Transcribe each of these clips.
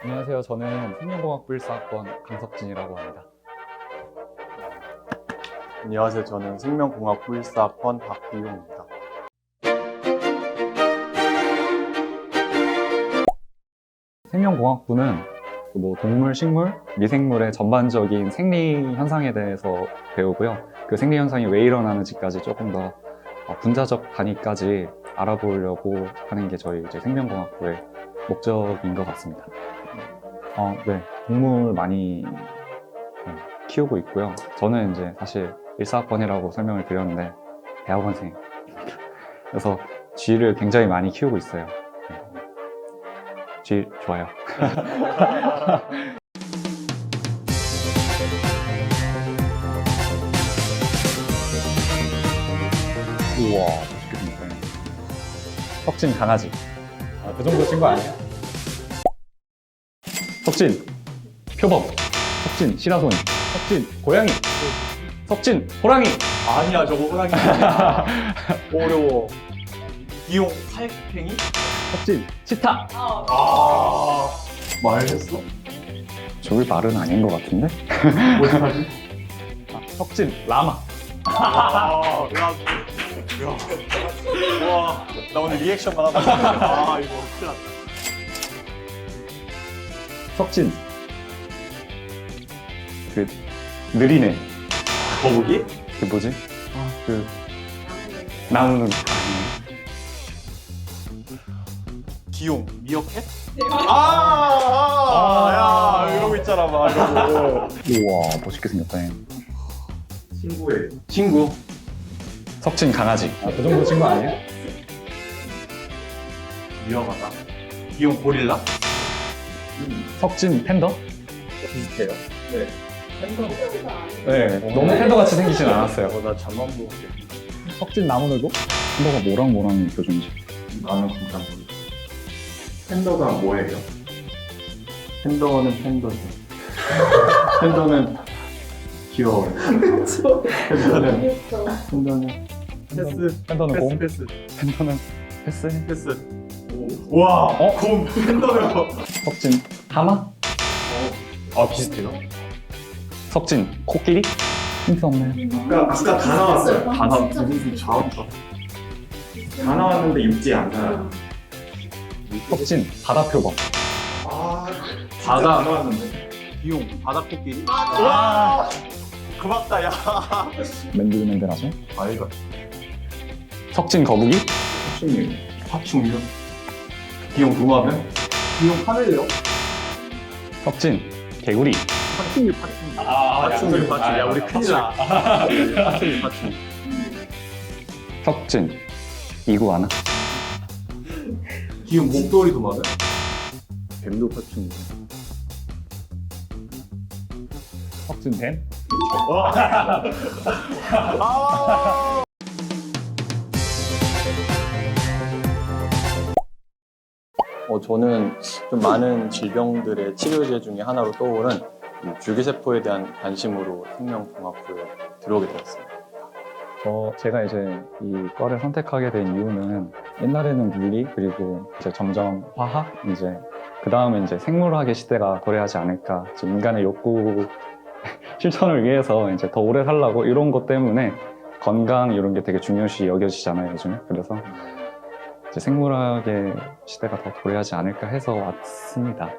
안녕하세요. 저는 생명공학부 1사학번 강석진이라고 합니다. 안녕하세요. 저는 생명공학부 1사학번 박기용입니다. 생명공학부는 뭐 동물, 식물, 미생물의 전반적인 생리 현상에 대해서 배우고요. 그 생리 현상이 왜 일어나는지까지 조금 더 어, 분자적 단위까지 알아보려고 하는 게 저희 이제 생명공학부의 목적인 것 같습니다. 어, 네. 동물 많이 네, 키우고 있고요. 저는 이제 사실 일사학번이라고 설명을 드렸는데 대학원생입니다. 그래서 쥐를 굉장히 많이 키우고 있어요. 네. 쥐 좋아요. 우와, 맛있게 생겼네. 석진 강아지. 아, 그 정도 친구 아니야? 석진, 표범. 석진, 시라소니. 석진, 고양이. 석진, 호랑이. 아니야, 저거 호랑이. 어려워. 기용 살팽이? 석진, 치타. 아, 말했어? 저기 말은 아닌 것 같은데? 어떡하지? 아, 석진, 라마. 아, 야, 야. 와, 나 오늘 리액션만 하고 있는데. 아, 이거 석진. 그, 느리네. 거북이? 그 뭐지? 아, 그. 아니에요. 기용 미어캣? 아, 아, 야, 이러고 있잖아, 막 이러고. 우와, 멋있게 생겼다. 얘. 친구의 친구. 석진 강아지. 아, 그 정도 친구 아니에요? 위험하다. 기용 고릴라? 석진 팬더? 비슷해요. 네. 네, 너무 팬더 같이 생기진 않았어요. 어, 나 잠만 보고 석진 나무늘보? 팬더가 뭐랑 뭐랑 교준지. 나는 진짜 모르겠어. 팬더가 뭐예요? 팬더는 팬더죠. 팬더는 귀여워요. 팬더는 팬더는 패스. 팬더는 공? 패스 팬더는 패스? 패스. 와, 어? 곰 팬더요. 석진 하마? 아 비슷해요. 석진 코끼리? 힌트 없나요? 아까 아까 다 나왔어요. 다 나. 무슨 잘한다. 다 나왔는데 입지 않아요. 석진 바다표범. 아, 바다. 다 나왔는데. 기용 바다 코끼리. 아, 고맙다 야. 맨들맨들하죠? 아이가 석진 거북이? 파충류. 파충류. 기용 도마뱀? 기용 하늘요? 석진 개구리? 파충류 파충류. 아, 파충류 파충류. 야 우리 큰일 나. 파충류 파충류. 석진 이구아나? 기운 목도리 도마뱀? 뱀도 파충류. 석진 뱀? 어, 저는 좀 많은 질병들의 치료제 중에 하나로 떠오른 이 줄기세포에 대한 관심으로 생명공학부에 들어오게 되었습니다. 저 제가 이제 이 과를 선택하게 된 이유는 옛날에는 물리 그리고 이제 점점 화학 이제 그 다음에 이제 생물학의 시대가 도래하지 않을까 이제 인간의 욕구 실천을 위해서 이제 더 오래 살라고 이런 것 때문에 건강 이런 게 되게 중요시 여겨지잖아요 요즘에 그래서 생물학의 시대가 더 도래하지 않을까 해서 왔습니다.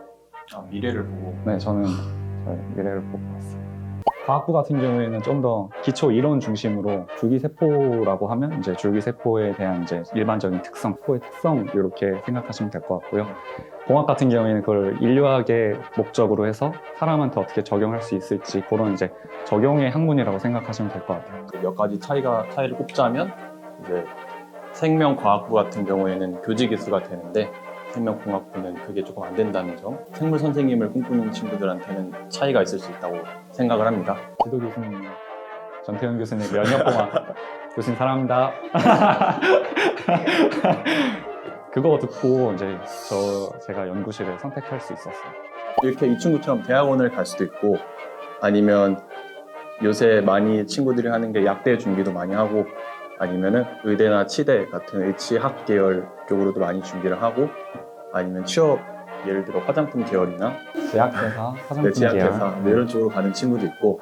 아, 미래를 보고 네, 저는 저의 미래를 보고 왔어요. 과학부 같은 경우에는 좀 더 기초 이론 중심으로 줄기세포라고 하면 이제 줄기세포에 대한 이제 일반적인 특성, 세포의 특성 이렇게 생각하시면 될 것 같고요. 공학 같은 경우에는 그걸 인류학의 목적으로 해서 사람한테 어떻게 적용할 수 있을지 그런 이제 적용의 학문이라고 생각하시면 될 것 같아요. 그몇 가지 차이가 차이를 꼽자면 이제 생명과학부 같은 경우에는 교직 기수가 되는데 생명공학부는 그게 조금 안 된다는 점. 생물 선생님을 꿈꾸는 친구들한테는 차이가 있을 수 있다고 생각을 합니다. 지도 교수님, 전태현 교수님, 면역 공학 교수님 사랑합니다. 그거 듣고 이제 저 제가 연구실을 선택할 수 있었어요. 이렇게 이 친구처럼 대학원을 갈 수도 있고 아니면 요새 많이 친구들이 하는 게 약대 준비도 많이 하고 아니면은 의대나 치대 같은 의치학 계열 쪽으로도 많이 준비를 하고 아니면 취업 예를 들어 화장품 계열이나 제약회사, 화장품 네, 제약회사 계열. 뭐 이런 쪽으로 가는 친구도 있고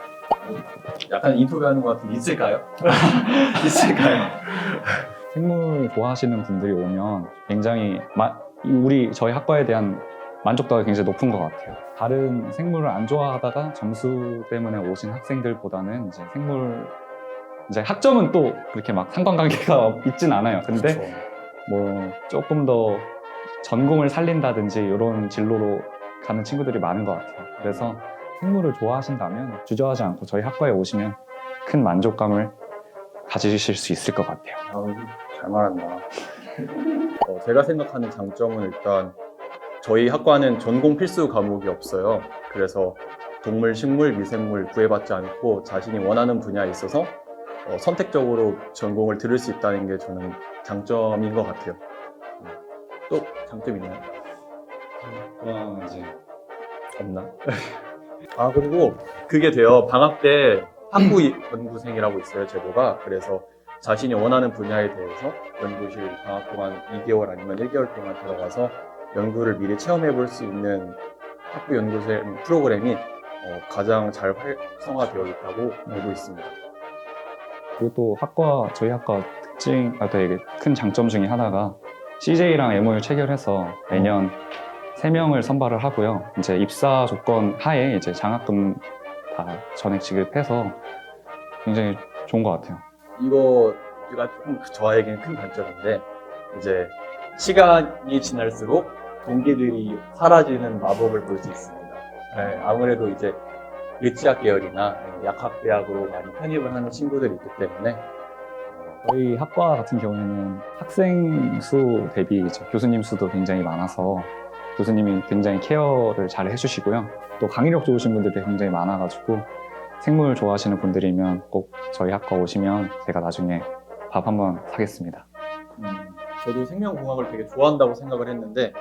약간 인터뷰하는 것 같은데 있을까요? 있을까요? 생물 좋아하시는 분들이 오면 굉장히 마- 우리 저희 학과에 대한 만족도가 굉장히 높은 것 같아요. 다른 생물을 안 좋아하다가 점수 때문에 오신 학생들보다는 이제 생물 이제 학점은 또 그렇게 막 상관관계가 있진 않아요. 근데 그렇죠. 뭐 조금 더 전공을 살린다든지 이런 진로로 가는 친구들이 많은 것 같아요. 그래서 생물을 좋아하신다면 주저하지 않고 저희 학과에 오시면 큰 만족감을 가지실 수 있을 것 같아요. 아우, 잘 말한다. 어, 제가 생각하는 장점은 일단 저희 학과는 전공 필수 과목이 없어요. 그래서 동물, 식물, 미생물 구애받지 않고 자신이 원하는 분야에 있어서 어, 선택적으로 전공을 들을 수 있다는 게 저는 장점인 것 같아요. 음. 또 장점 있나요? 그럼 이제 없나? 아 그리고 그게 돼요. 방학 때 학부 연구생이라고 있어요 제도가. 그래서 자신이 원하는 분야에 대해서 연구실 방학 동안 2개월 아니면 1개월 동안 들어가서 연구를 미리 체험해 볼 수 있는 학부 연구생 프로그램이 어, 가장 잘 활성화되어 있다고 알고 있습니다. 그리고 또 학과 저희 학과 특징 아 되게 큰 장점 중에 하나가 CJ랑 MOU 체결해서 매년 3명을 선발을 하고요. 이제 입사 조건 하에 이제 장학금 다 전액 지급해서 굉장히 좋은 것 같아요. 이거가 조금 저에게는 큰 단점인데 이제 시간이 지날수록 동기들이 사라지는 마법을 볼 수 있습니다. 네, 아무래도 이제 의치학 계열이나 약학대학으로 많이 편입을 하는 친구들이 있기 때문에 저희 학과 같은 경우에는 학생 수 대비 교수님 수도 굉장히 많아서 교수님이 굉장히 케어를 잘 해주시고요. 또 강의력 좋으신 분들이 굉장히 많아가지고 생물 좋아하시는 분들이면 꼭 저희 학과 오시면 제가 나중에 밥 한번 사겠습니다. 음, 저도 생명공학을 되게 좋아한다고 생각을 했는데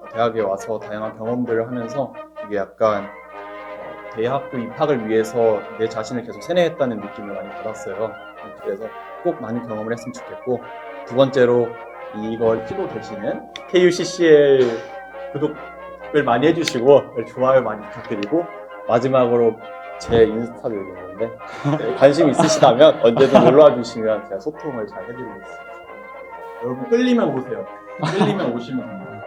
어, 대학에 와서 다양한 경험들을 하면서 이게 약간 어, 대학교 입학을 위해서 내 자신을 계속 세뇌했다는 느낌을 많이 받았어요. 그래서 꼭 많은 경험을 했으면 좋겠고 두 번째로 이걸 키고 계시는 KUCCL 구독을 많이 해주시고 좋아요 많이 부탁드리고 마지막으로 제 인스타도 여기 있는데 네, 관심 있으시다면 언제든 놀러와 주시면 제가 소통을 잘 해드리겠습니다. 여러분 끌리면 오세요. 끌리면 오시면 됩니다.